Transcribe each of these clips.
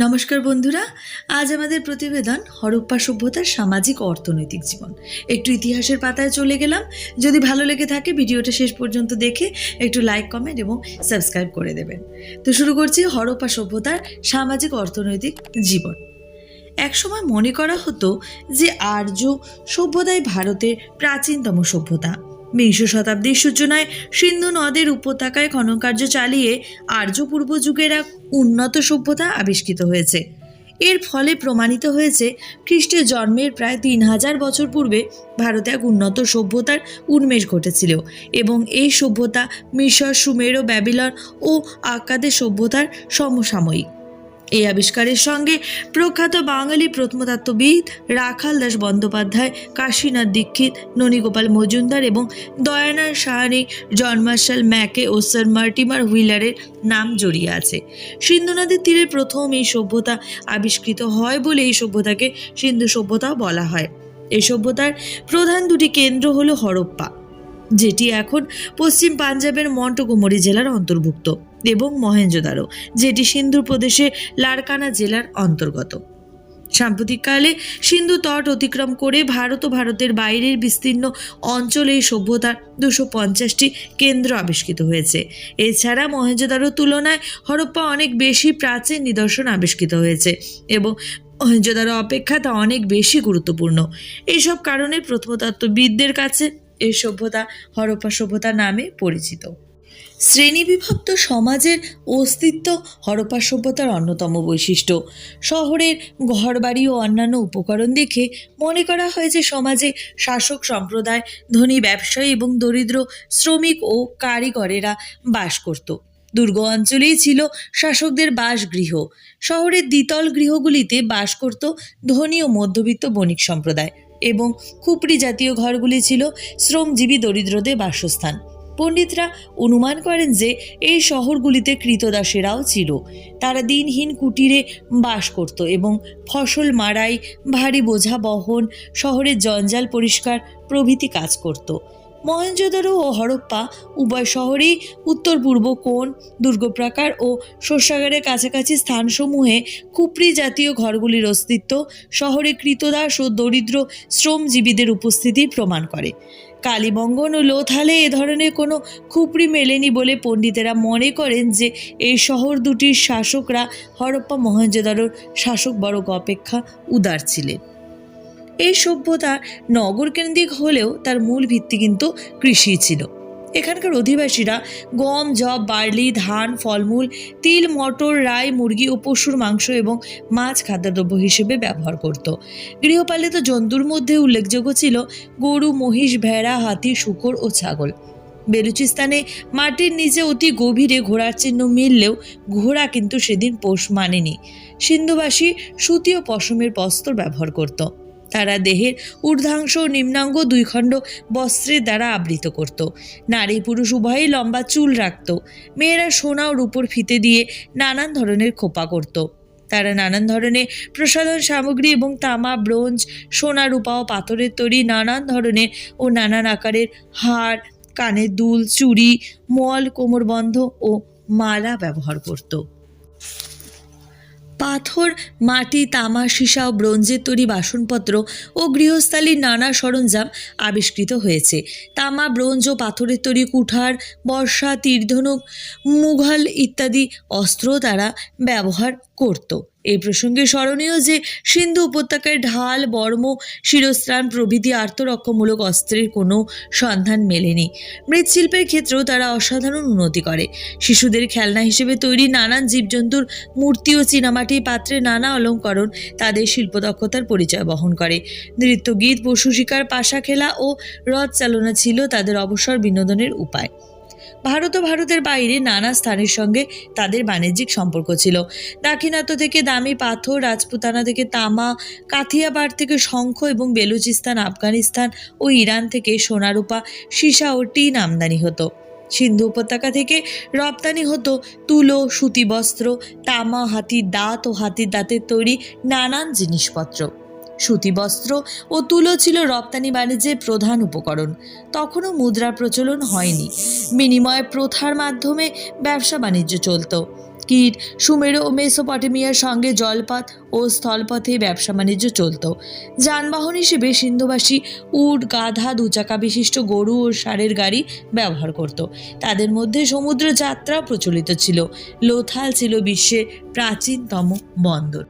নমস্কার বন্ধুরা, আজ আমাদের প্রতিবেদন হরপ্পা সভ্যতার সামাজিক অর্থনৈতিক জীবন। একটু ইতিহাসের পাতায় চলে গেলাম। যদি ভালো লেগে থাকে, ভিডিওটা শেষ পর্যন্ত দেখে একটু লাইক, কমেন্ট এবং সাবস্ক্রাইব করে দেবেন। তো শুরু করছি হরপ্পা সভ্যতার সামাজিক অর্থনৈতিক জীবন। একসময় মনে করা হতো যে আর্য সভ্যতাই ভারতের প্রাচীনতম সভ্যতা। বিংশ শতাব্দীর সূচনায় সিন্ধু নদের উপত্যকায় খননকার্য চালিয়ে আর্য পূর্ব যুগের এক উন্নত সভ্যতা আবিষ্কৃত হয়েছে। এর ফলে প্রমাণিত হয়েছে খ্রিস্টের জন্মের প্রায় তিন হাজার বছর পূর্বে ভারতে এক উন্নত সভ্যতার উন্মেষ ঘটেছিল এবং এই সভ্যতা মিশর, সুমের, ব্যাবিলন ও আক্কাদের সভ্যতার সমসাময়িক। এই আবিষ্কারের সঙ্গে প্রখ্যাত বাঙালি প্রত্নতত্ত্ববিদ রাখাল দাস বন্দ্যোপাধ্যায়, কাশীনাথ দীক্ষিত, ননীগোপাল মজুমদার এবং দয়ানার সাহানি জন মার্শাল ম্যাকে ও স্যার মার্টিমার হুইলারের নাম জড়িয়ে আছে। সিন্ধু নদীর তীরে প্রথম এই সভ্যতা আবিষ্কৃত হয় বলে এই সভ্যতাকে সিন্ধু সভ্যতাও বলা হয়। এই সভ্যতার প্রধান দুটি কেন্দ্র হলো হরপ্পা, যেটি এখন পশ্চিম পাঞ্জাবের মন্টগোমরি জেলার অন্তর্ভুক্ত। এবং মহেঞ্জোদারো যেটি সিন্ধু প্রদেশে লারকানা জেলার অন্তর্গত। সাম্প্রতিককালে সিন্ধু তট অতিক্রম করে ভারত ও ভারতের বাইরের বিস্তীর্ণ অঞ্চলে এই সভ্যতার দুশো পঞ্চাশটি কেন্দ্র আবিষ্কৃত হয়েছে। এছাড়া মহেঞ্জোদারোর তুলনায় হরপ্পা অনেক বেশি প্রাচীন নিদর্শন আবিষ্কৃত হয়েছে এবং মহেঞ্জোদারো অপেক্ষা তা অনেক বেশি গুরুত্বপূর্ণ। এইসব কারণে প্রত্নতত্ত্ববিদদের কাছে এই সভ্যতা হরপ্পা সভ্যতা নামে পরিচিত। শ্রেণীবিভক্ত সমাজের অস্তিত্ব হরপ্পা সভ্যতার অন্যতম বৈশিষ্ট্য। শহরের ঘরবাড়ি ও অন্যান্য উপকরণ দেখে মনে করা হয় যে সমাজে শাসক সম্প্রদায়, ধনী ব্যবসায়ী এবং দরিদ্র শ্রমিক ও কারিগরেরা বাস করত। দুর্গ অঞ্চলেই ছিল শাসকদের বাসগৃহ। শহরের দ্বিতল গৃহগুলিতে বাস করত ধনী ও মধ্যবিত্ত বণিক সম্প্রদায় এবং খুপড়ি জাতীয় ঘরগুলি ছিল শ্রমজীবী দরিদ্রদের বাসস্থান। পণ্ডিতরা অনুমান করেন যে এই শহরগুলিতে কৃতদাসেরাও ছিল। তারা দিনহীন কুটিরে বাস করত এবং ফসল মারাই ভারী বোঝা বহন, শহরের জঞ্জাল পরিষ্কার প্রভৃতি কাজ করত। মহেঞ্জোদারো ও হরপ্পা উভয় শহরেই উত্তর পূর্ব কোণ, দুর্গপ্রাকার ও শস্যাগারের কাছাকাছি স্থানসমূহে খুপড়ি জাতীয় ঘরগুলির অস্তিত্ব, শহরে কৃতদাস ও দরিদ্র শ্রমজীবীদের উপস্থিতি প্রমাণ করে। কালীবঙ্গন ও লোথালে এ ধরনের কোনো খুপড়ি মেলেনি বলে পণ্ডিতেরা মনে করেন যে এই শহর দুটির শাসকরা হরপ্পা মহেঞ্জোদারোর বর্গ অপেক্ষা উদার ছিলেন। এই সভ্যতা নগরকেন্দ্রিক হলেও তার মূল ভিত্তি কিন্তু কৃষি ছিল। এখানকার অধিবাসীরা গম জব বার্লি, ধান, ফলমূল, তিল, মটর, রাই, মুরগি ও পশুর মাংস এবং মাছ খাদ্যদ্রব্য হিসেবে ব্যবহার করত। গৃহপালিত জন্তুর মধ্যে উল্লেখযোগ্য ছিল গরু, মহিষ, ভেড়া, হাতি, শূকর ও ছাগল। বেলুচিস্তানে মাটির নিচে অতি গভীরে ঘোড়ার চিহ্ন মিললেও ঘোড়া কিন্তু সেদিন পোষ মানেনি। সিন্ধুবাসী সুতি ও পশমের বস্ত্র ব্যবহার করত। তারা দেহের ঊর্ধ্বাংশ ও নিম্নাঙ্গ দুই খণ্ড বস্ত্রের দ্বারা আবৃত করত। নারী পুরুষ উভয়ই লম্বা চুল রাখত। মেয়েরা সোনা ও রূপোর ফিতে দিয়ে নানান ধরনের খোপা করত। তারা নানান ধরনের প্রসাধন সামগ্রী এবং তামা, ব্রোঞ্জ, সোনা রূপা ও পাথরের তৈরি নানান ধরনের ও নানান আকারের হার, কানের দুল, চুড়ি মল কোমরবন্ধ ও মালা ব্যবহার করত। পাথর, মাটি, তামা, সীসা ও ব্রোঞ্জের তৈরি বাসনপত্র ও গৃহস্থালীর নানা সরঞ্জাম আবিষ্কৃত হয়েছে। তামা, ব্রোঞ্জ ও পাথরের তৈরি কুঠার, বর্ষা, তীরধনুক, মুঘল ইত্যাদি অস্ত্র তারা ব্যবহার করত। এই প্রসঙ্গে স্মরণীয় যে সিন্ধু উপত্যকায় ঢাল, বর্ম, শিরস্ত্রাণ প্রভৃতি আত্মরক্ষামূলক অস্ত্রের কোনো সন্ধান মেলেনি। মৃৎশিল্পের ক্ষেত্রেও তারা অসাধারণ উন্নতি করে। শিশুদের খেলনা হিসেবে তৈরি নানান জীবজন্তুর মূর্তি ও চীনামাটির পাত্রে নানা অলঙ্করণ তাদের শিল্পদক্ষতার পরিচয় বহন করে। নৃত্য গীত পশু শিকার, পাশা খেলা ও রথ চালনা ছিল তাদের অবসর বিনোদনের উপায়। ভারত ও ভারতের বাইরে নানা স্থানের সঙ্গে তাদের বাণিজ্যিক সম্পর্ক ছিল। দাক্ষিণাত্য থেকে দামি পাথর, রাজপুতানা থেকে তামা, কাথিয়াবাড় থেকে শঙ্খ এবং বেলুচিস্তান, আফগানিস্তান ও ইরান থেকে সোনারূপা, সীসা ও টিন আমদানি হতো। সিন্ধু উপত্যকা থেকে রপ্তানি হতো তুলো সুতি বস্ত্র তামা, হাতির দাঁত ও হাতির দাঁতের তৈরি নানান জিনিসপত্র। সুতি বস্ত্র ও তুলো ছিল রপ্তানি বাণিজ্যের প্রধান উপকরণ। তখনও মুদ্রার প্রচলন হয়নি। বিনিময় প্রথার মাধ্যমে ব্যবসা বাণিজ্য চলত। কীট, সুমের ও মেসোপটেমিয়ার সঙ্গে জলপথ ও স্থলপথে ব্যবসা বাণিজ্য চলত। যানবাহন হিসেবে সিন্ধুবাসী উট, গাধা, দুচাকা বিশিষ্ট গরু ও ষাঁড়ের গাড়ি ব্যবহার করত। তাদের মধ্যে সমুদ্র যাত্রা প্রচলিত ছিল। লোথাল ছিল বিশ্বের প্রাচীনতম বন্দর।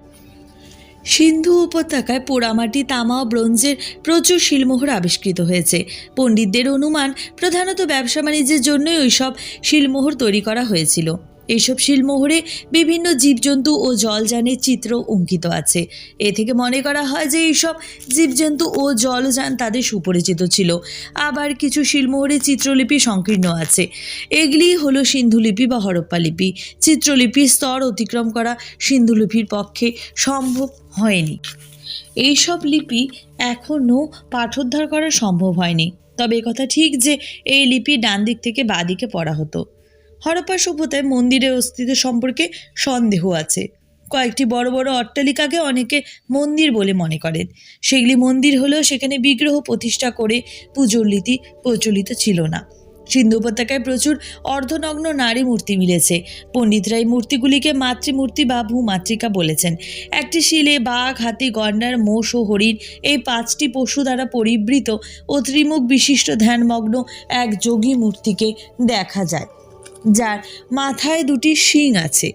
সিন্ধু উপত্যকায় পোড়ামাটি, তামা ও ব্রোঞ্জের প্রচুর শিলমোহর আবিষ্কৃত হয়েছে। পণ্ডিতদের অনুমান, প্রধানত ব্যবসা বাণিজ্যের জন্যই ওইসব শিলমোহর তৈরি করা হয়েছিল। এইসব শিলমোহরে বিভিন্ন জীবজন্তু ও জলযানের চিত্র অঙ্কিত আছে। এ থেকে মনে করা হয় যে এইসব জীবজন্তু ও জলযান তাদের সুপরিচিত ছিল। আবার কিছু শিলমোহরে চিত্রলিপি সংকীর্ণ আছে। এগুলি হলো সিন্ধুলিপি বা হরপ্পা লিপি। চিত্রলিপির স্তর অতিক্রম করা সিন্ধুলিপির পক্ষে সম্ভব হয়নি। এইসব লিপি এখনও পাঠোদ্ধার করা সম্ভব হয়নি। তবে কথা ঠিক যে এই লিপি ডান দিক থেকে বাঁ দিকে পড়া হতো। হরপ্পা সভ্যতায় মন্দিরের অস্তিত্ব সম্পর্কে সন্দেহ আছে। কয়েকটি বড় বড় অট্টালিকাকে অনেকে মন্দির বলে মনে করেন। সেগুলি মন্দির হলেও সেখানে বিগ্রহ প্রতিষ্ঠা করে পুজোর রীতি প্রচলিত ছিল না। সিন্ধু উপত্যকায় প্রচুর অর্ধনগ্ন নারী মূর্তি মিলেছে। পণ্ডিতরা এই মূর্তিগুলিকে মাতৃমূর্তি বা ভূমাতৃকা বলেছেন। একটি শিলে বাঘ, হাতি, গন্ডার, মোষ ও হরিণ এই পাঁচটি পশু দ্বারা পরিবৃত ও ত্রিমুখ বিশিষ্ট ধ্যানমগ্ন এক যোগী মূর্তিকে দেখা যায়। যার মাথায় দুটি শিং আছে।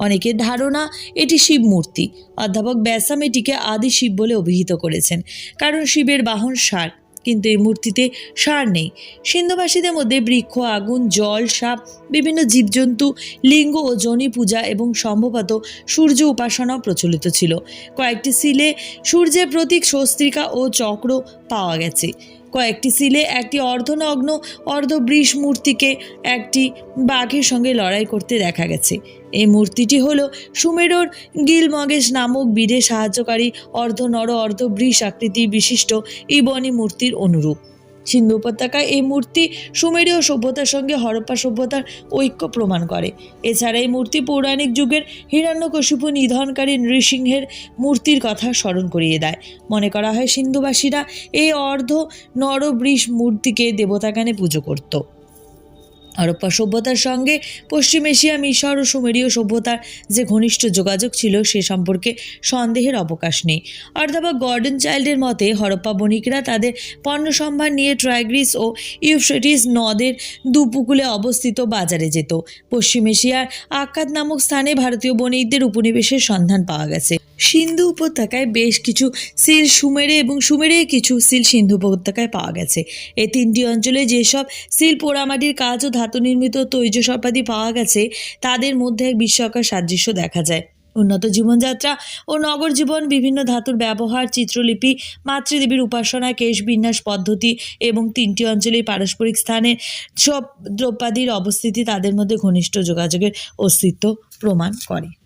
অনেকের ধারণা এটি শিব মূর্তি অধ্যাপক ব্যাসাম এটিকে আদি শিব বলে অভিহিত করেছেন, কারণ শিবের বাহন সার কিন্তু এই মূর্তিতে সার নেই। সিন্ধুবাসীদের মধ্যে বৃক্ষ, আগুন, জল, সাপ, বিভিন্ন জীবজন্তু, লিঙ্গ ও জনি পূজা এবং সম্ভবত সূর্য উপাসনাও প্রচলিত ছিল। কয়েকটি সিলে সূর্যের প্রতীক স্বস্তিকা ও চক্র পাওয়া গেছে। কয়েকটি সিলে, একটি অর্ধনগ্ন, অর্ধবৃষ মূর্তিকে একটি বাঘের সঙ্গে লড়াই করতে দেখা গেছে। এই মূর্তিটি হল সুমেরোর গিলমগেশ নামক বীরে সাহায্যকারী অর্ধনর, অর্ধবৃষ অর্ধ বৃষ আকৃতি বিশিষ্ট ইবনি মূর্তির অনুরূপ। সিন্ধু উপত্যকায় এই মূর্তি সুমেরীয় সভ্যতার সঙ্গে হরপ্পা সভ্যতার ঐক্য প্রমাণ করে। এছাড়া এই মূর্তি পৌরাণিক যুগের হিরণ্যকশিপু নিধনকারী নৃসিংহের মূর্তির কথা স্মরণ করিয়ে দেয়। মনে করা হয় সিন্ধুবাসীরা এই অর্ধ নরবৃষ মূর্তিকে দেবতাগানে পুজো করত। হরপ্পা সভ্যতার সঙ্গে পশ্চিম এশিয়া, মিশর ও সুমেরীয় সভ্যতার যে ঘনিষ্ঠ যোগাযোগ ছিল সে সম্পর্কে সন্দেহের অবকাশ নেই। অর্থাৎ গর্ডন চাইল্ডের মতে, হরপ্পা বণিকরা তাদের পণ্য সম্ভার নিয়ে ট্রাইগ্রিস ও ইউফ্রেটিস নদের দুপুকুলে অবস্থিত বাজারে যেত। পশ্চিম এশিয়ার আক্কাদ নামক স্থানে ভারতীয় বণিকদের উপনিবেশের সন্ধান পাওয়া গেছে। সিন্ধু উপত্যকায় বেশ কিছু সিল সুমেরে এবং সুমেরে কিছু সিল সিন্ধু উপত্যকায় পাওয়া গেছে। এই তিনটি অঞ্চলে যেসব সিল পোড়ামাটির কাজ ও ধাতু নির্মিত তৈজ সপাদি পাওয়া গেছে। তাদের মধ্যে এক বিস্ময়কর সাদৃশ্য দেখা যায়। উন্নত জীবনযাত্রা ও নগর জীবন, বিভিন্ন ধাতুর ব্যবহার, চিত্রলিপি, মাতৃদেবীর উপাসনা, কেশ বিন্যাস পদ্ধতি এবং তিনটি অঞ্চলের পারস্পরিক স্থানে সব দ্রব্যাদির অবস্থিতি তাদের মধ্যে ঘনিষ্ঠ যোগাযোগের অস্তিত্ব প্রমাণ করে।